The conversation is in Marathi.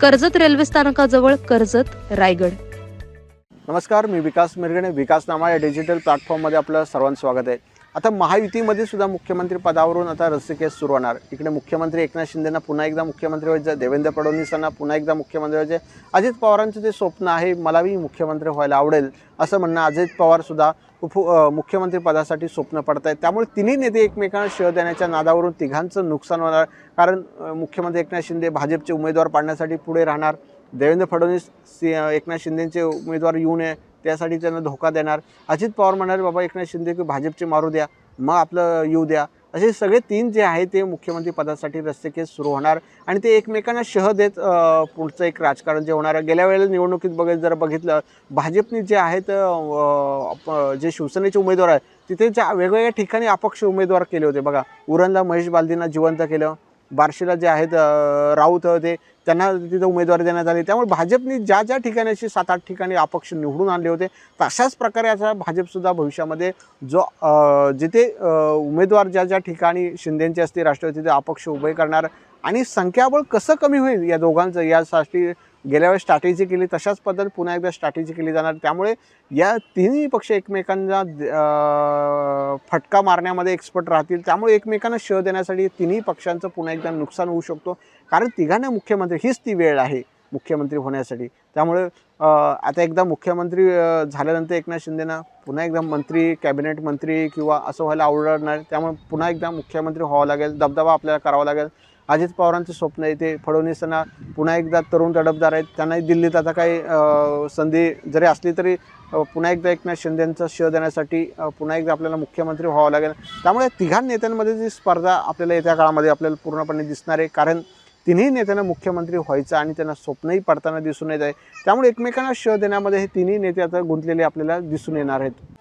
कर्जत रेल्वे स्थानकाजवळ कर्जत रायगड. नमस्कार मी विकास मिरगणे विकासनामा या डिजिटल प्लॅटफॉर्ममध्ये आपलं सर्वांचं स्वागत आहे. आता महायुतीमध्ये सुद्धा मुख्यमंत्री पदावरून आता रस्सीकेस सुरू होणार. इकडे मुख्यमंत्री एकनाथ शिंदेना पुन्हा एकदा मुख्यमंत्री व्हायचं देवेंद्र फडणवीसांना पुन्हा एकदा मुख्यमंत्री व्हायचे अजित पवारांचं जे स्वप्न आहे मलाही मुख्यमंत्री व्हायला आवडेल असं म्हणणं अजित पवारसुद्धा उप मुख्यमंत्रीपदासाठी स्वप्न पडत आहेत त्यामुळे तिन्ही नेते एकमेकांना शह देण्याच्या नादावरून तिघांचं नुकसान होणार. कारण मुख्यमंत्री एकनाथ शिंदे भाजपचे उमेदवार पाडण्यासाठी पुढे राहणार. देवेंद्र फडणवीस सि एकनाथ शिंदेचे उमेदवार येऊ नये त्यासाठी त्यांना धोका देणार. अजित पवार म्हणाले बाबा एकनाथ शिंदे की भाजपचे मारू द्या. मग आपलं येऊ द्या. असे सगळे तीन जे आहे ते मुख्यमंत्री पदासाठी रस्ते केस सुरू होणार आणि ते एकमेकांना शह देत पुढचं एक राजकारण जे होणार आहे. गेल्या वेळेला निवडणुकीत बघत जर बघितलं भाजपने जे आहेत जे शिवसेनेचे उमेदवार आहेत तिथे ज्या वेगवेगळ्या ठिकाणी अपक्ष उमेदवार केले होते. बघा उरणला महेश बालदींना जिवंत केलं बार्शीला जे आहेत राऊत होते त्यांना तिथं उमेदवारी देण्यात आली. त्यामुळे भाजपने ज्या ज्या ठिकाणी अशी सात आठ ठिकाणी अपक्ष निवडून आणले होते तशाच प्रकारे असा भाजपसुद्धा भविष्यामध्ये जो जिथे उमेदवार ज्या ज्या ठिकाणी शिंदेंचे असते राष्ट्रवादीचे तिथे अपक्ष उभे करणार आणि संख्याबळ कसं कमी होईल या दोघांचं यासाठी गेल्या वेळेस स्ट्रॅटेजी केली तशाच पद्धत पुन्हा एकदा स्ट्रॅटेजी केली जाणार. त्यामुळे या तिन्ही पक्ष एकमेकांना फटका मारण्यामध्ये एक्सपर्ट राहतील. त्यामुळे एकमेकांना श देण्यासाठी तिन्ही पक्षांचं पुन्हा एकदा नुकसान होऊ शकतो. कारण तिघांना मुख्यमंत्री हीच ती वेळ आहे मुख्यमंत्री होण्यासाठी. त्यामुळे आता एकदा मुख्यमंत्री झाल्यानंतर एकनाथ शिंदेना पुन्हा एकदा मंत्री कॅबिनेट मंत्री किंवा असं व्हायला आवडणार. नाही त्यामुळे पुन्हा एकदा मुख्यमंत्री व्हावं लागेल. दबदबा आपल्याला करावा लागेल. अजित पवारांचे स्वप्न आहे ते फडणवीसांना पुन्हा एकदा तरुण तडफदार आहेत. त्यांनाही दिल्लीत आता काही संधी जरी असली तरी पुन्हा एकदा एकनाथ शिंदेंचा शह देण्यासाठी पुन्हा एकदा आपल्याला मुख्यमंत्री व्हावं लागेल. त्यामुळे तिघां नेत्यांमध्ये जी स्पर्धा आपल्याला येत्या काळामध्ये आपल्याला पूर्णपणे दिसणार आहे. कारण तिन्ही नेत्यांना मुख्यमंत्री व्हायचं आणि त्यांना स्वप्नही पडताना दिसून येत आहे. त्यामुळे एकमेकांना शह देण्यामध्ये हे तिन्ही नेते आता गुंतलेले आपल्याला दिसून येणार आहेत.